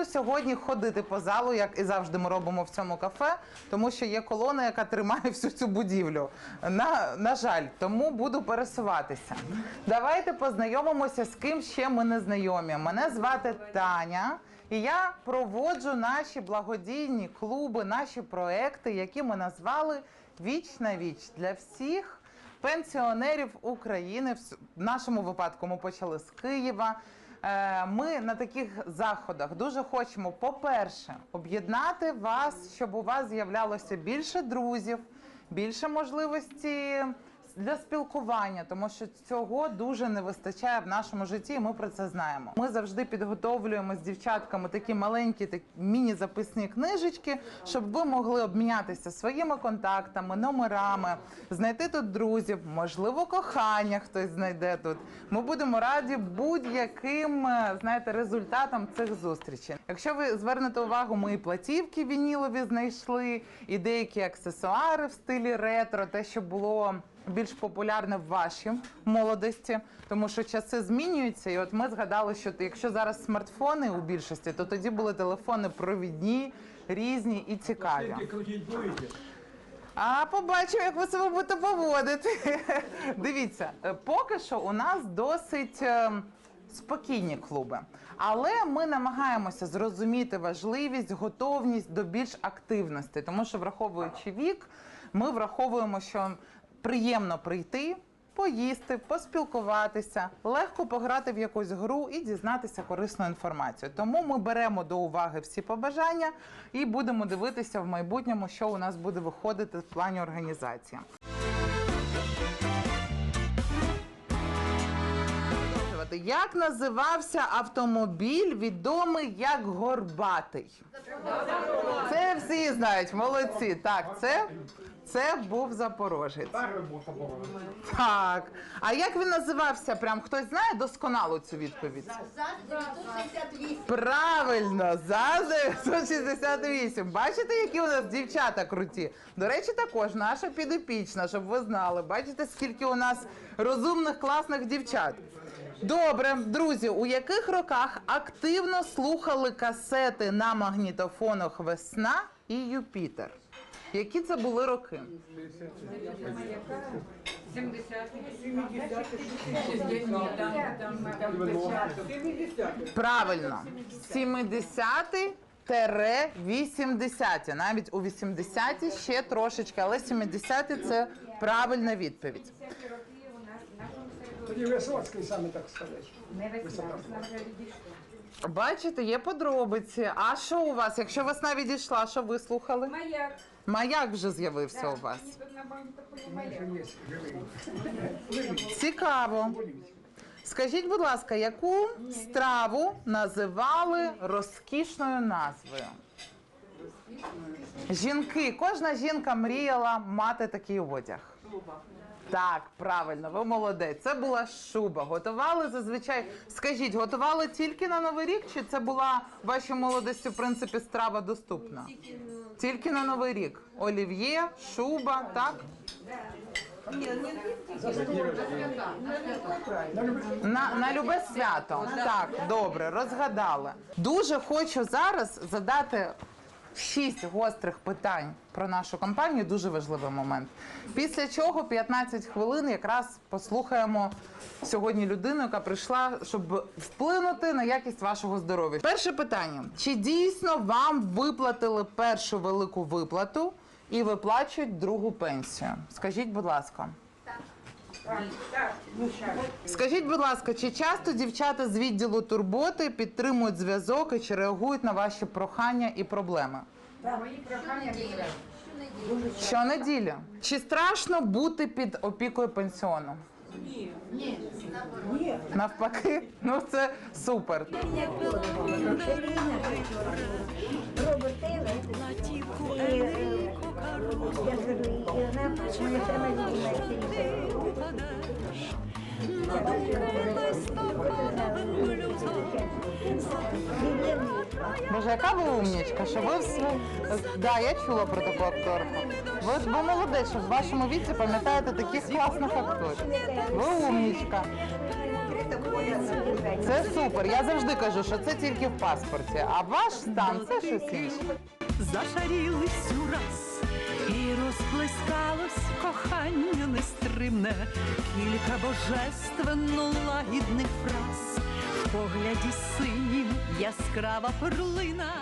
буду сьогодні ходити по залу, як і завжди ми робимо в цьому кафе, тому що є колона, яка тримає всю цю будівлю. На, на жаль, тому буду пересуватися. Давайте познайомимося з ким ще ми не знайомі. Мене звати Таня. І я проводжу наші благодійні клуби, наші проекти, які ми назвали Віч на віч для всіх пенсіонерів України. В нашому випадку ми почали з Києва. Е, Ми на таких заходах дуже хочемо, по-перше, об'єднати вас, щоб у вас з'являлося більше друзів, більше можливості для спілкування, тому що цього дуже не вистачає в нашому житті. і Ми про це знаємо. Ми завжди підготовлюємо з дівчатками такі маленькі так, міні-записні книжечки, щоб ви могли обмінятися своїми контактами, номерами, знайти тут друзів, можливо, кохання хтось знайде тут. Ми будемо раді будь-яким е, знаєте результатам цих зустрічей. Якщо ви звернете увагу, ми і платівки вінілові знайшли, і деякі аксесуари в стилі ретро, те, що було більш популярне в вашій молодості, тому що часи змінюються. І от ми згадали, що якщо зараз смартфони у більшості, то тоді були телефони провідні, різні і цікаві. А побачимо, як ви себе будете поводити. Дивіться, е, поки що у нас досить е, спокійні клуби, але ми намагаємося зрозуміти важливість, готовність до більш активності, тому що, враховуючи вік, ми враховуємо, що приємно прийти. Поїсти, поспілкуватися, легко пограти в якусь гру і дізнатися корисну інформацію. Тому ми беремо до уваги всі побажання і будемо дивитися в майбутньому, що у нас буде виходити в плані організації. Як називався автомобіль, відомий як Горбатий? Це всі знають, молодці. Так, це, це був Запорожець. Перший був поборований. Так. А як він називався? Прям хтось знає досконало цю відповідь? За 968. Правильно, за 968. Бачите, які у нас дівчата круті? До речі, також наша підопічна, щоб ви знали. Бачите, скільки у нас розумних, класних дівчат. Добре, друзі, у яких роках активно слухали касети на магнітофонах Весна і Юпітер? Які це були роки? 70 Правильно, 70-ті тере 80-ті. Навіть у 80-ті ще трошечки, але 70-ті – це правильна відповідь. Тоді Висоцький саме так сказати. Бачите, є подробиці. А що у вас? Якщо весна відійшла, що ви слухали? Маяк. Маяк вже з'явився у вас. Тут на магнітофоні маяк. Цікаво. Скажіть, будь ласка, яку страву називали розкішною назвою? Жінки, кожна жінка мріяла мати такий одяг. Так, правильно, ви молодець. Це була шуба. Готували зазвичай. Скажіть, готували тільки на Новий рік, чи це була в вашій молодості, в принципі, страва доступна? Тільки на Новий рік. Олів'є, шуба, так? На, на любе свято. Так, добре, розгадали. Дуже хочу зараз задати шість гострих питань про нашу компанію. Дуже важливий момент. Після чого 15 хвилин якраз послухаємо сьогодні людину, яка прийшла, щоб вплинути на якість вашого здоров'я. Перше питання: чи дійсно вам виплатили першу велику виплату і виплачують другу пенсію? Скажіть, будь ласка. Скажіть, будь ласка, чи часто дівчата з відділу турботи підтримують зв'язок і чи реагують на ваші прохання і проблеми? Мої прохання. Щонеділі. Чи страшно бути під опікою пенсіону? Ні, наоборот. Навпаки, ну це супер. Е, я Боже, яка ви умнічка, що ви все. Да, я чула про таку акторку. Ви ж ви молодець, що в вашому віці пам'ятаєте таких класних акторів. Ви умнічка. Це супер. Я завжди кажу, що це тільки в паспорті, а ваш стан це щось інше. зашарілись ураз, розплескалось кохання нестримне, кілька божественно лагідних фраз, в погляді синім яскрава перлина,